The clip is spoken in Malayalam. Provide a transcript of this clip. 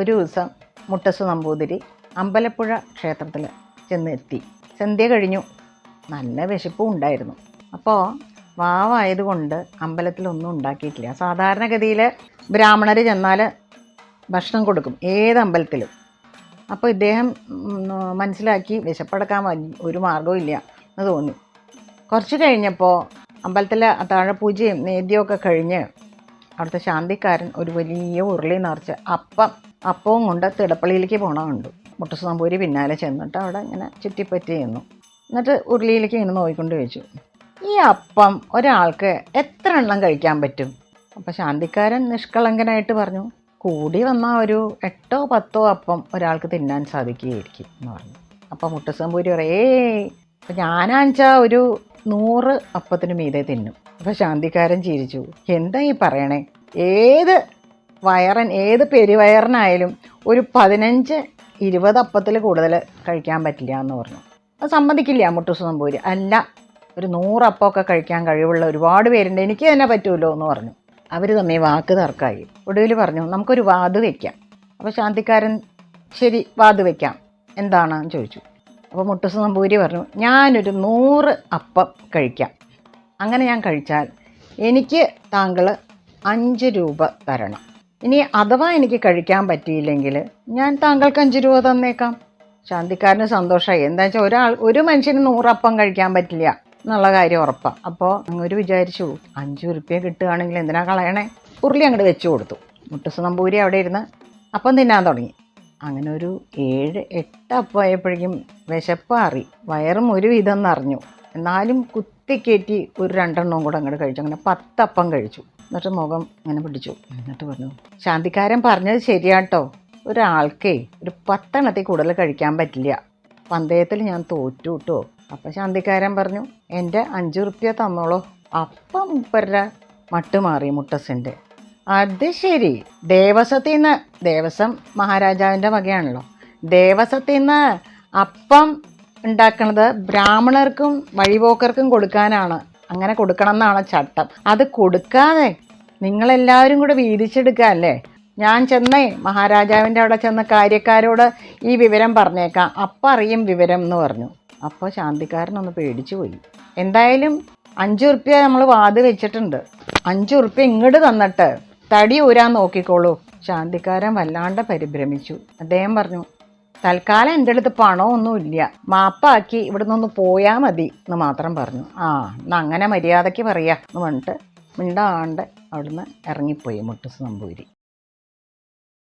ഒരു ദിവസം മുട്ടസ് നമ്പൂതിരി അമ്പലപ്പുഴ ക്ഷേത്രത്തിൽ ചെന്ന് എത്തി സന്ധ്യ കഴിഞ്ഞു. നല്ല വിശപ്പും ഉണ്ടായിരുന്നു. അപ്പോൾ വാവായതുകൊണ്ട് അമ്പലത്തിലൊന്നും ഉണ്ടാക്കിയിട്ടില്ല. സാധാരണഗതിയിൽ ബ്രാഹ്മണർ ചെന്നാൽ ഭക്ഷണം കൊടുക്കും ഏത് അമ്പലത്തിലും. അപ്പോൾ ഇദ്ദേഹം മനസ്സിലാക്കി വിശപ്പടക്കാൻ ഒരു മാർഗവും ഇല്ല എന്ന് തോന്നി. കുറച്ച് കഴിഞ്ഞപ്പോൾ അമ്പലത്തിലെ താഴെ പൂജയും നേദ്യമൊക്കെ കഴിഞ്ഞ് അവിടുത്തെ ശാന്തിക്കാരൻ ഒരു വലിയ ഉരുളി നിറച്ച് അപ്പം അപ്പവും കൊണ്ട് തിടപ്പള്ളിയിലേക്ക് പോണ കണ്ടു. മുട്ടസ് നമ്പൂരി പിന്നാലെ ചെന്നിട്ട് അവിടെ ഇങ്ങനെ ചുറ്റിപ്പറ്റി നിന്നു. എന്നിട്ട് ഉരുളിയിലേക്ക് ഇങ്ങനെ നോക്കിക്കൊണ്ട് ചോദിച്ചു ഈ അപ്പം ഒരാൾക്ക് എത്ര എണ്ണം കഴിക്കാൻ പറ്റും? അപ്പം ശാന്തിക്കാരൻ നിഷ്കളങ്കനായിട്ട് പറഞ്ഞു കൂടി വന്നാൽ ഒരു എട്ടോ പത്തോ അപ്പം ഒരാൾക്ക് തിന്നാൻ സാധിക്കുകയായിരിക്കും എന്ന് പറഞ്ഞു. അപ്പം മുട്ടസമ്പൂരി പറയേ അപ്പം ഞാനാച്ചാ ഒരു നൂറ് അപ്പത്തിന് മീതെ തിന്നും. അപ്പം ശാന്തിക്കാരൻ ചിരിച്ചു. എന്താ ഈ പറയണേ? ഏത് വയറൻ ഏത് പെരുവയറിനായാലും ഒരു പതിനഞ്ച് ഇരുപത് അപ്പത്തിൽ കൂടുതൽ കഴിക്കാൻ പറ്റില്ല എന്ന് പറഞ്ഞു. അത് സമ്മതിക്കില്ല മുട്ടുസ് നമ്പൂരി അല്ല ഒരു നൂറപ്പമൊക്കെ കഴിക്കാൻ കഴിവുള്ള ഒരുപാട് പേരുണ്ട്. എനിക്ക് തന്നെ പറ്റുമല്ലോ എന്ന് പറഞ്ഞു. അവർ തമ്മിൽ വാക്ക് തർക്കമായി ഒടുവിൽ പറഞ്ഞു നമുക്കൊരു വാത് വയ്ക്കാം അപ്പോൾ ശാന്തിക്കാരൻ ശരി വാത് വയ്ക്കാം എന്താണെന്ന് ചോദിച്ചു. അപ്പോൾ മുട്ടുസ് നമ്പൂരി പറഞ്ഞു ഞാനൊരു നൂറ് അപ്പം കഴിക്കാം. അങ്ങനെ ഞാൻ കഴിച്ചാൽ എനിക്ക് താങ്കൾ അഞ്ച് രൂപ തരണം. ഇനി അഥവാ എനിക്ക് കഴിക്കാൻ പറ്റിയില്ലെങ്കിൽ ഞാൻ താങ്കൾക്ക് അഞ്ച് രൂപ തന്നേക്കാം. ശാന്തിക്കാരന് സന്തോഷമായി എന്താ വെച്ചാൽ ഒരാൾ ഒരു മനുഷ്യന് നൂറപ്പം കഴിക്കാൻ പറ്റില്ല എന്നുള്ള കാര്യം ഉറപ്പാണ് അപ്പോൾ അങ്ങൊരു വിചാരിച്ചു അഞ്ച് ഉറുപ്പ്യ കിട്ടുകയാണെങ്കിൽ എന്തിനാ കളയണേ? ഉരുളി അങ്ങോട്ട് വെച്ചു കൊടുത്തു. മുട്ടുസ് നമ്പൂരി അവിടെ ഇരുന്ന് അപ്പം തിന്നാൻ തുടങ്ങി. അങ്ങനെ ഒരു ഏഴ് എട്ട് അപ്പം ആയപ്പോഴേക്കും വിശപ്പാറി വയറും ഒരു വിധം നിറഞ്ഞു. എന്നാലും കുത്തിക്കയറ്റി ഒരു രണ്ടെണ്ണവും കൂടെ അങ്ങോട്ട് കഴിച്ചു. അങ്ങനെ പത്തപ്പം കഴിച്ചു. എന്നിട്ട് മുഖം ഇങ്ങനെ പിടിച്ചു. എന്നിട്ട് പറഞ്ഞു ശാന്തിക്കാരൻ പറഞ്ഞത് ശരിയാട്ടോ. ഒരാൾക്കേ ഒരു പത്തെണ്ണത്തിൽ കൂടുതൽ കഴിക്കാൻ പറ്റില്ല. പന്തയത്തിൽ ഞാൻ തോറ്റു കിട്ടോ അപ്പം ശാന്തിക്കാരൻ പറഞ്ഞു എന്റെ അഞ്ച് റുപ്യ തന്നോളൂ. അപ്പം പറ മട്ട് മാറി മുട്ടസിന്റെ അത് ശരി. ദേവസ്വത്തിൽ നിന്ന് ദേവസ്വം മഹാരാജാവിന്റെ വകയാണല്ലോ. ദേവസ്വത്തിൽ നിന്ന് അപ്പം ഉണ്ടാക്കണത് ബ്രാഹ്മണർക്കും വഴിപോക്കർക്കും കൊടുക്കാനാണ്. അങ്ങനെ കൊടുക്കണം എന്നാണ് ചട്ടം. അത് കൊടുക്കാതെ നിങ്ങളെല്ലാവരും കൂടെ വീതിച്ചെടുക്കുക അല്ലേ? ഞാൻ ചെന്നേ മഹാരാജാവിന്റെ അവിടെ ചെന്ന കാര്യക്കാരോട് ഈ വിവരം പറഞ്ഞേക്കാം. അപ്പം അറിയും വിവരം എന്ന് പറഞ്ഞു. അപ്പോൾ ശാന്തിക്കാരനൊന്ന് പേടിച്ചു പോയി എന്തായാലും അഞ്ച് ഉറുപ്പ്യ നമ്മൾ വാത് വെച്ചിട്ടുണ്ട്. അഞ്ച് ഉറുപ്പ്യ ഇങ്ങോട്ട് തന്നിട്ട് തടി ഊരാൻ നോക്കിക്കോളൂ. ശാന്തിക്കാരൻ വല്ലാണ്ട് പരിഭ്രമിച്ചു. അദ്ദേഹം പറഞ്ഞു തൽക്കാലം എന്റെ അടുത്ത് പണമൊന്നുമില്ല. മാപ്പാക്കി ഇവിടെ നിന്നൊന്ന് പോയാൽ മതി എന്ന് മാത്രം പറഞ്ഞു. ആ എന്നാ അങ്ങനെ മര്യാദയ്ക്ക് പറയാം എന്ന് പറഞ്ഞിട്ട് മിണ്ടാണ്ട് അവിടുന്ന് ഇറങ്ങിപ്പോയി മുട്ടസ് നമ്പൂരി.